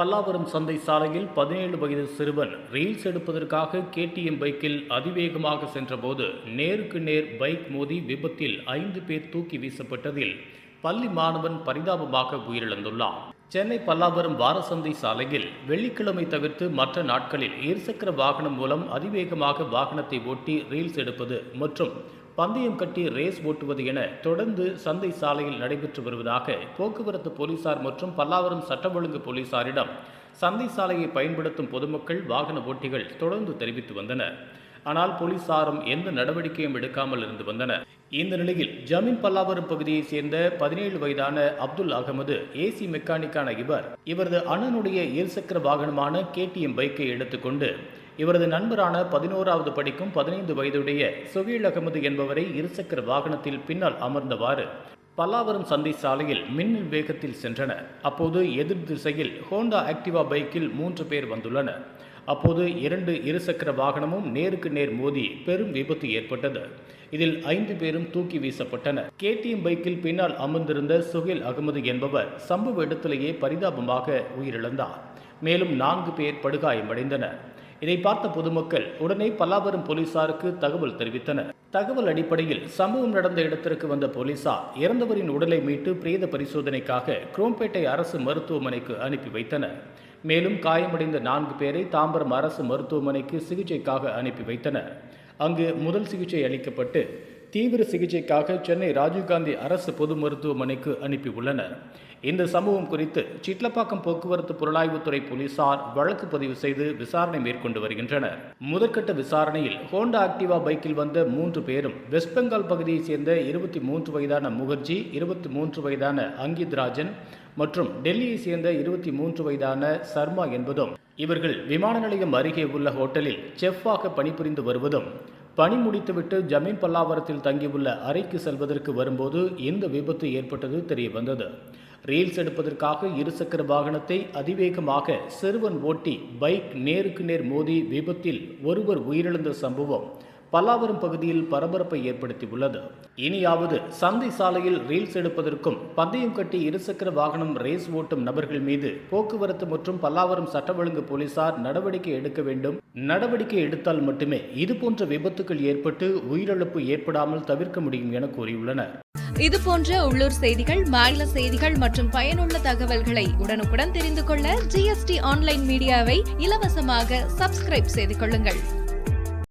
பல்லாவரம் சந்தை சாலையில் பதினேழு வயது சிறுவன் ரீல்ஸ் எடுப்பதற்காக கேடிஎம் பைக்கில் அதிவேகமாக சென்றபோது நேருக்கு நேர் பைக் மோதி விபத்தில் ஐந்து பேர் தூக்கி வீசப்பட்டதில் பள்ளி மாணவன் பரிதாபமாக உயிரிழந்துள்ளான். சென்னை பல்லாவரம் வாரசந்தை சாலையில் வெள்ளிக்கிழமை தவிர்த்து மற்ற நாட்களில் இருசக்கர வாகனம் மூலம் அதிவேகமாக வாகனத்தை ஓட்டி ரீல்ஸ் எடுப்பது மற்றும் பந்தயம் கட்டி ரேஸ் ஓட்டுவது என தொடர்ந்து சந்தை சாலையில் நடைபெற்று வருவதாக போக்குவரத்து போலீசார் மற்றும் பல்லாவரம் சட்டம் ஒழுங்கு போலீசாரிடம் சந்தை சாலையை பயன்படுத்தும் பொதுமக்கள் வாகன ஓட்டிகள் தொடர்ந்து தெரிவித்து வந்தனர். ஆனால் போலீசாரும் எந்த நடவடிக்கையும் எடுக்காமல் இருந்து வந்தனர். இந்த நிலையில் ஜமீன் பல்லாவரம் பகுதியைச் சேர்ந்த பதினேழு வயதான அப்துல் அகமது ஏசி மெக்கானிக்கான இவர் இவரது அண்ணனுடைய இருசக்கர வாகனமான கேடிஎம் பைக்கை எடுத்துக்கொண்டு இவரது நண்பரான பதினோராவது படிக்கும் பதினைந்து வயதுடைய சுகீல் அகமது என்பவரை இருசக்கர வாகனத்தில் பின்னால் அமர்ந்தவாறு பல்லாவரம் சந்தை சாலையில் மின்னல் வேகத்தில் சென்றனர். அப்போது எதிர் திசையில் ஹோண்டா ஆக்டிவா பைக்கில் மூன்று பேர் வந்துள்ளனர். அப்போது இரண்டு இருசக்கர வாகனமும் நேருக்கு நேர் மோதி பெரும் விபத்து ஏற்பட்டது. இதில் ஐந்து பேரும் தூக்கி வீசப்பட்டனர். கேடிஎம் பைக்கில் பின்னால் அமர்ந்திருந்த சுகில் அகமது என்பவர் சம்பவ இடத்திலேயே பரிதாபமாக உயிரிழந்தார். மேலும் நான்கு பேர் படுகாயமடைந்தனர். இதை பார்த்த பொதுமக்கள் உடனே பல்லாவரம் போலீசாருக்கு தகவல் தெரிவித்தனர். தகவல் அடிப்படையில் சம்பவம் நடந்த இடத்திற்கு வந்த போலீசார் இறந்தவரின் உடலை மீட்டு பிரேத பரிசோதனைக்காக குரோம்பேட்டை அரசு மருத்துவமனைக்கு அனுப்பி வைத்தனர். மேலும் காயமடைந்த நான்கு பேரை தாம்பரம் அரசு மருத்துவமனைக்கு சிகிச்சைக்காக அனுப்பி வைத்தனர். அங்கு முதல் சிகிச்சை அளிக்கப்பட்டு தீவிர சிகிச்சைக்காக சென்னை ராஜீவ்காந்தி அரசு பொது மருத்துவமனைக்கு அனுப்பியுள்ளனர். இந்த சம்பவம் குறித்து சிட்லப்பாக்கம் போக்குவரத்து புலனாய்வுத்துறை போலீசார் வழக்கு பதிவு செய்து விசாரணை மேற்கொண்டு வருகின்றனர். முதற்கட்ட விசாரணையில் ஹோண்டா ஆக்டிவா பைக்கில் வந்த மூன்று பேரும் வெஸ்ட் பெங்கால் பகுதியைச் சேர்ந்த இருபத்தி மூன்று வயதான முகர்ஜி இருபத்தி மூன்று வயதான அங்கித் ராஜன் மற்றும் டெல்லியை சேர்ந்த இருபத்தி மூன்று வயதான சர்மா என்பதும் இவர்கள் விமான நிலையம் அருகே உள்ள ஹோட்டலில் செஃப்பாக பணிபுரிந்து வருவதும் பணி முடித்துவிட்டு ஜமீன் பல்லாவரத்தில் தங்கியுள்ள அறைக்கு செல்வதற்கு வரும்போது இந்த விபத்து ஏற்பட்டது தெரிய வந்தது ரீல்ஸ் எடுப்பதற்காக இருசக்கர வாகனத்தை அதிவேகமாக சிறுவன் ஓட்டி பைக் நேருக்கு நேர் மோதி விபத்தில் ஒருவர் உயிரிழந்த சம்பவம். பல்லாவரம் பகுதியில் பரபரப்பை ஏற்படுத்தியுள்ளது. இனியாவது சந்தை சாலையில் ரீல்ஸ் எடுப்பதற்கும் பந்தயம் கட்டி இருசக்கர வாகனம் ரேஸ் ஓட்டும் நபர்கள் மீது போக்குவரத்து மற்றும் பல்லாவரம் சட்ட ஒழுங்கு போலீசார் நடவடிக்கை எடுக்க வேண்டும். நடவடிக்கை எடுத்தால் மட்டுமே இதுபோன்ற விபத்துக்கள் ஏற்பட்டு உயிரிழப்பு ஏற்படாமல் தவிர்க்க முடியும் என கூறியுள்ளனர். இது போன்ற உள்ளூர் செய்திகள் மாநில செய்திகள் மற்றும் பயனுள்ள தகவல்களை உடனுக்குடன் தெரிந்து கொள்ள ஜிஎஸ்டி ஆன்லைன் மீடியாவை இலவசமாக சப்ஸ்கிரைப் செய்து கொள்ளுங்கள்.